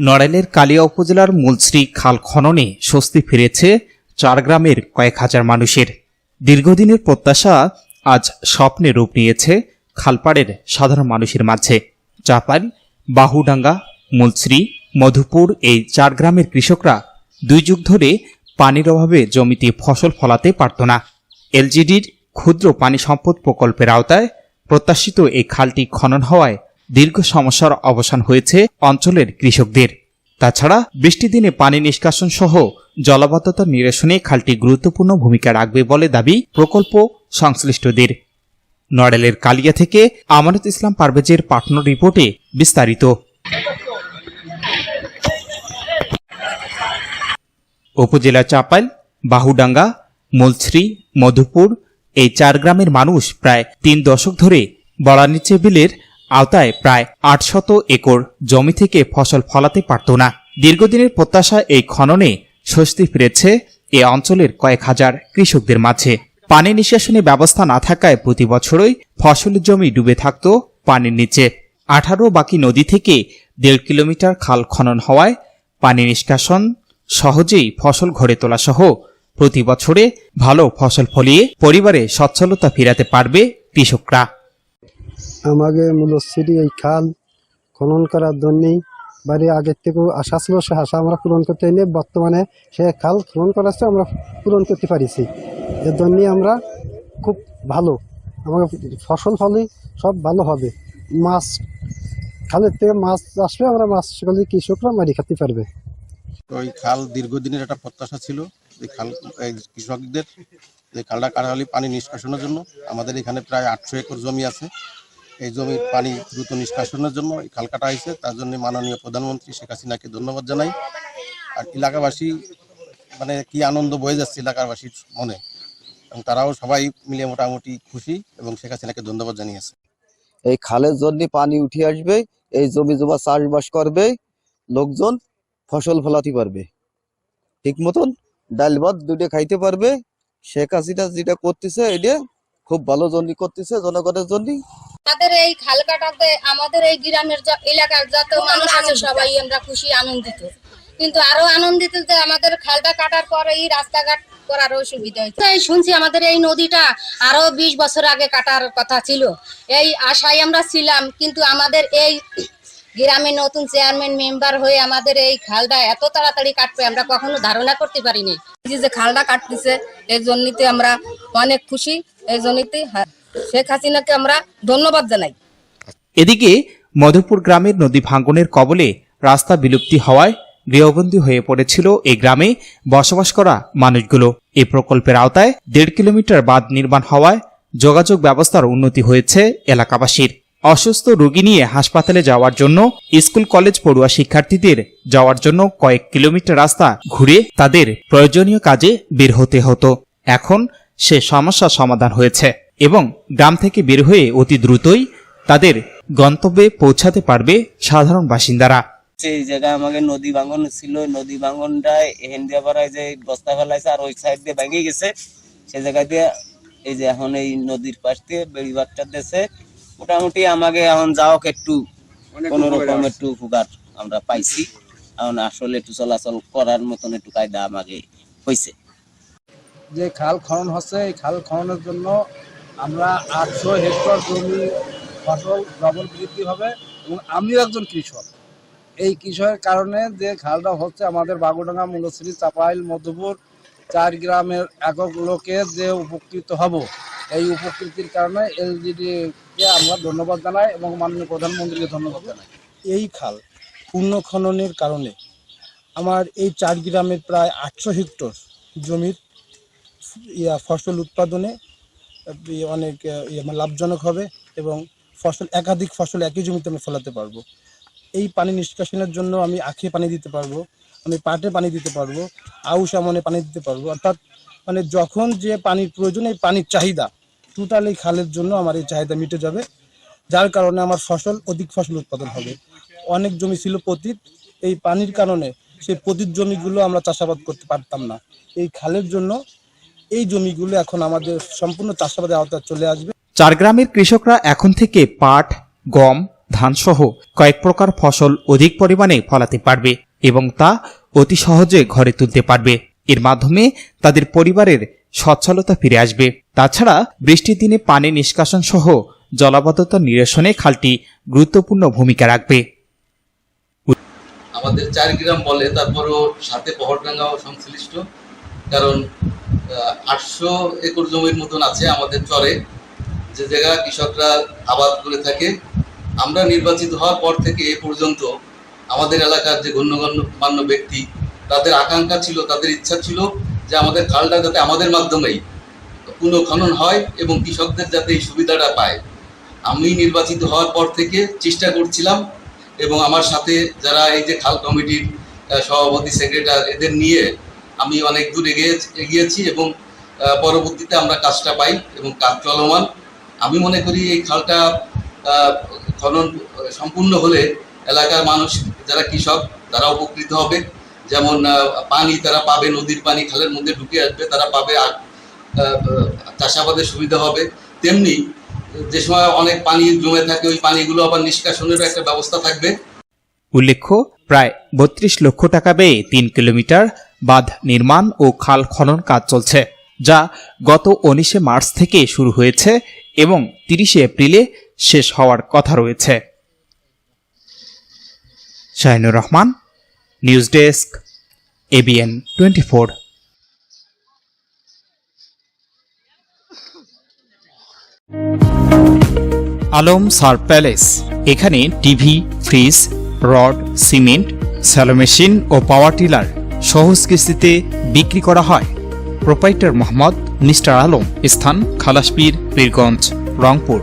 নড়াইলের কালিয়া উপজেলার মূলশ্রী খাল খননে স্বস্তি ফিরেছে চার গ্রামের কয়েক হাজার মানুষের। দীর্ঘদিনের প্রত্যাশা আজ স্বপ্নে রূপ নিয়েছে খালপাড়ের সাধারণ মানুষের মাঝে। চাপাইল বাহুডাঙ্গা, মূলশ্রী, মধুপুর এই চার গ্রামের কৃষকরা দুই যুগ ধরে পানির অভাবে জমিতে ফসল ফলাতে পারত না। এলজিডির ক্ষুদ্র পানি সম্পদ প্রকল্পের আওতায় প্রত্যাশিত এই খালটি খনন হওয়ায় দীর্ঘ সমস্যার অবসান হয়েছে অঞ্চলের কৃষকদের। তাছাড়া বৃষ্টি দিনে পানি নিষ্কাশন সহ জলাবদ্ধতা নিরসনে খালটি গুরুত্বপূর্ণ ভূমিকা রাখবে বলে দাবি প্রকল্প সংশ্লিষ্টদের। নড়াইলের কালিয়া থেকে আমানত ইসলাম পারভেজের পাটন রিপোর্টে বিস্তারিত। উপজেলা চাপাইল, বাহুডাঙ্গা মলছড়ি মধুপুর এই চার গ্রামের মানুষ প্রায় তিন দশক ধরে বড়ানিচে বিলের আওতায় প্রায় আটশত একর জমি থেকে ফসল ফলাতে পারত না। দীর্ঘদিনের প্রত্যাশা এই খননে স্বস্তি ফিরেছে এ অঞ্চলের কয়েক হাজার কৃষকদের মাঝে। পানি নিষ্কাশনী ব্যবস্থা না থাকায় প্রতি বছরই ফসলের জমি ডুবে থাকত পানির নিচে। আঠারো বাকি নদী থেকে দেড় কিলোমিটার খাল খনন হওয়ায় পানি নিষ্কাশন সহজেই ফসল ঘরে তোলা সহ প্রতি বছরে ভালো ফসল ফলিয়ে পরিবারে সচ্ছলতা ফিরাতে পারবে কৃষকরা। আমাকে মূলশ্রী এই খাল খনন করার জন্যেই বাড়ি আগের থেকেও আশা ছিল, সে আশা আমরা পূরণ করতে নিয়ে বর্তমানে সে খাল খনন করাচ্ছে, আমরা পূরণ করতে পারিছি। এর জন্যই আমরা খুব ভালো, আমাকে ফসল ফলে সব ভালো হবে। মাছ, খালের থেকে মাছ আসবে, আমরা মাছ সেগুলি কৃষকরা মারি খেতে পারবে। তো এই খাল দীর্ঘদিনের একটা প্রত্যাশা ছিল এই খাল কৃষকদের এই খালটা কাটালি পানি নিষ্কাশনের জন্য। আমাদের এখানে প্রায় আটশো একর জমি আছে। এই জমির পানি দ্রুত নিষ্কাশনের জন্য এই খাল কাটা হয়েছে তার জন্য মাননীয় প্রধানমন্ত্রী শেখ হাসিনাকে ধন্যবাদ জানাই। আর এলাকাবাসী মানে কি আনন্দ বয়ে যাচ্ছে এলাকাবাসীর মনে। এবং তারাও সবাই মিলে মোটামুটি খুশি এবং শেখ হাসিনাকে ধন্যবাদ জানিয়েছে। এই খালের জন্য পানি উঠে আসবে, এই জমি জমা চাষবাস করবে, লোকজন ফসল ফলাতে পারবে। ঠিক মতন ডাল ভাত দুটো খাইতে পারবে। শেখ হাসিনা যেটা করতেছে, এটা খুব ভালো জন্য করতেছে জনগণের জন্য আমাদের এই খাল কাটাতে আমাদের এই গ্রামের এলাকার যত মানুষ আছে সবাই আমরা খুশি আনন্দিত। কিন্তু আরও আনন্দিত যে আমাদের খালটা কাটার পরে এই রাস্তাঘাট করারও সুবিধা হয়েছে। এই শুনছি আমাদের এই নদীটা আরও বিশ বছর আগে কাটার কথা ছিল। এই আশায় আমরা ছিলাম কিন্তু আমাদের এই গ্রামে নতুন চেয়ারম্যান মেম্বার হয়ে আমাদের এই খালটা এত তাড়াতাড়ি কাটবে আমরা কখনো ধারণা করতে পারিনি। যে খালটা কাটতেছে এই জন্যতে আমরা অনেক খুশি। এদিকে মধুপুর গ্রামের নদী ভাঙ্গনের কবলে রাস্তা বিলুপ্তি হওয়ায় গৃহবন্দী হয়ে পড়েছিল এই গ্রামে বসবাস করা মানুষগুলো। এই প্রকল্পের আওতায় দেড় কিলোমিটার বাঁধ নির্মাণ হওয়ায় যোগাযোগ ব্যবস্থার উন্নতি হয়েছে এলাকাবাসীর। অসুস্থ রোগী নিয়ে হাসপাতালে যাওয়ার জন্য, স্কুল, কলেজ পড়ুয়া শিক্ষার্থীদের যাওয়ার জন্য কয়েক কিলোমিটার রাস্তা ঘুরে তাদের প্রয়োজনীয় কাজে বের হতে হতো। এখন সে সমস্যা সমাধান হয়েছে এবং গ্রাম থেকে বের হয়ে অতি দ্রুতই তাদের গন্তব্যে পৌঁছাতে পারবে সাধারণ বাসিন্দারা। এই জায়গায় আমাকে নদী ভাঙন ছিল নদী ভাঙনটায় হেন্দিয়া পাড়ায় যে বস্তা ফেলাইছে আর ওই সাইড দিয়ে ভেঙে গেছে। সে জায়গা দিয়ে এই যে এখন এই নদীর পাশ দিয়ে বেড়িবাগটা দেশে মোটামুটি আমাকে এখন যাওক একটু কোন রকম একটু উপকার আমরা পাইছি। এখন আসলে একটু চলাচল করার মতন একটু কায়দা আমাকে হয়েছে যে খাল খনন হচ্ছে, এই খাল খননের জন্য আমরা আটশো হেক্টর জমি ফসল ডবল বৃদ্ধি হবে এবং আমিও একজন কৃষক। এই কৃষকের কারণে যে খালটা হচ্ছে আমাদের বাগুডাঙ্গা মূলশ্রী চাপাইল মধুপুর চার গ্রামের একক লোকে যে উপকৃত হব, এই উপকৃতির কারণে এলজিডিকে আমরা ধন্যবাদ জানাই এবং মাননীয় প্রধানমন্ত্রীকে ধন্যবাদ জানাই। এই খাল পূর্ণ খননের কারণে আমার এই চার গ্রামের প্রায় আটশো হেক্টর জমির ইয়া ফসল উৎপাদনে অনেক ইয়ে মানে লাভজনক হবে এবং ফসল, একাধিক ফসল একই জমিতে আমি ফলাতে পারব। এই পানি নিষ্কাশনের জন্য আমি আখে পানি দিতে পারব, আমি পাটে পানি দিতে পারব, আউশ আমনে পানি দিতে পারব। অর্থাৎ মানে যখন যে পানির প্রয়োজন, এই পানির চাহিদা টোটাল এই খালের জন্য আমার এই চাহিদা মিটে যাবে। যার কারণে আমার ফসল অধিক ফসল উৎপাদন হবে। অনেক জমি ছিল পতিত, এই পানির কারণে সেই পতিত জমিগুলো আমরা চাষাবাদ করতে পারতাম না। এই খালের জন্য এই জমিগুলো এখন আমাদের সম্পূর্ণ চাষাবাদের আওতায় চলে আসবে। চার গ্রামের কৃষকরা এখন থেকে পাট গম ধানসহ কয়েক প্রকার ফসল অধিক পরিমাণে ফলাতে পারবে এবং তা অতি সহজে ঘরে তুলতে পারবে। এর মাধ্যমে তাদের পরিবারের সচ্ছলতা ফিরে আসবে। তাছাড়া বৃষ্টির দিনে পানি নিষ্কাশন সহ জলাবদ্ধতা নিরসনে খালটি গুরুত্বপূর্ণ ভূমিকা রাখবে। আমাদের চার গ্রাম বলে তারপরও সাথে পহরডাঙ্গাও সংশ্লিষ্ট কারণ আটশো একর জমির মতন আছে আমাদের চরে। যে জায়গা কৃষকরা আবাদ করে থাকে। আমরা নির্বাচিত হওয়ার পর থেকে এ পর্যন্ত আমাদের এলাকার যে গণ্যগণ্য মান্য ব্যক্তি, তাদের আকাঙ্ক্ষা ছিল, তাদের ইচ্ছা ছিল যে আমাদের খালটা যাতে আমাদের মাধ্যমেই পুনঃখনন হয় এবং কৃষকদের যাতে এই সুবিধাটা পায়। আমি নির্বাচিত হওয়ার পর থেকে চেষ্টা করছিলাম এবং আমার সাথে যারা এই যে খাল কমিটির সভাপতি, সেক্রেটারি, এদের নিয়ে আমি অনেক দূর এগিয়ে এগিয়েছি এবং পরবর্তীতে আমরা কাজটা পাই এবং কাজ চলমান। আমি মনে করি এই খালটা খনন সম্পূর্ণ হলে এলাকার মানুষ, যারা কৃষক, তারা উপকৃত হবে। যেমন পানি তারা পাবে, নদীর পানি খালের মধ্যে ঢুকে আসবে, তারা পাবে, আর চাষাবাদের সুবিধা হবে। তেমনি, যে সময় অনেক পানি জমে থাকে, ওই পানিগুলো আবার নিষ্কাশনের একটা ব্যবস্থা থাকবে। উল্লেখ্য, প্রায় বত্রিশ লক্ষ টাকা ব্যয়ে তিন কিলোমিটার বাঁধ নির্মাণ ও খাল খনন কাজ চলছে, যা গত উনিশে মার্চ থেকে শুরু হয়েছে এবং তিরিশে এপ্রিলে শেষ হওয়ার কথা রয়েছে। Shahinur Rahman, news desk ABN twenty four. Alam Sar palace, এখানে TV, fridge, rod, cement, shallow machine ও পাওয়ার টিলার সহজ কিস্তিতে বিক্রি করা হয়। প্রোপাইটার মোহাম্মদ মিস্টার আলম স্থান খালাসপীর পীরগঞ্জ রংপুর।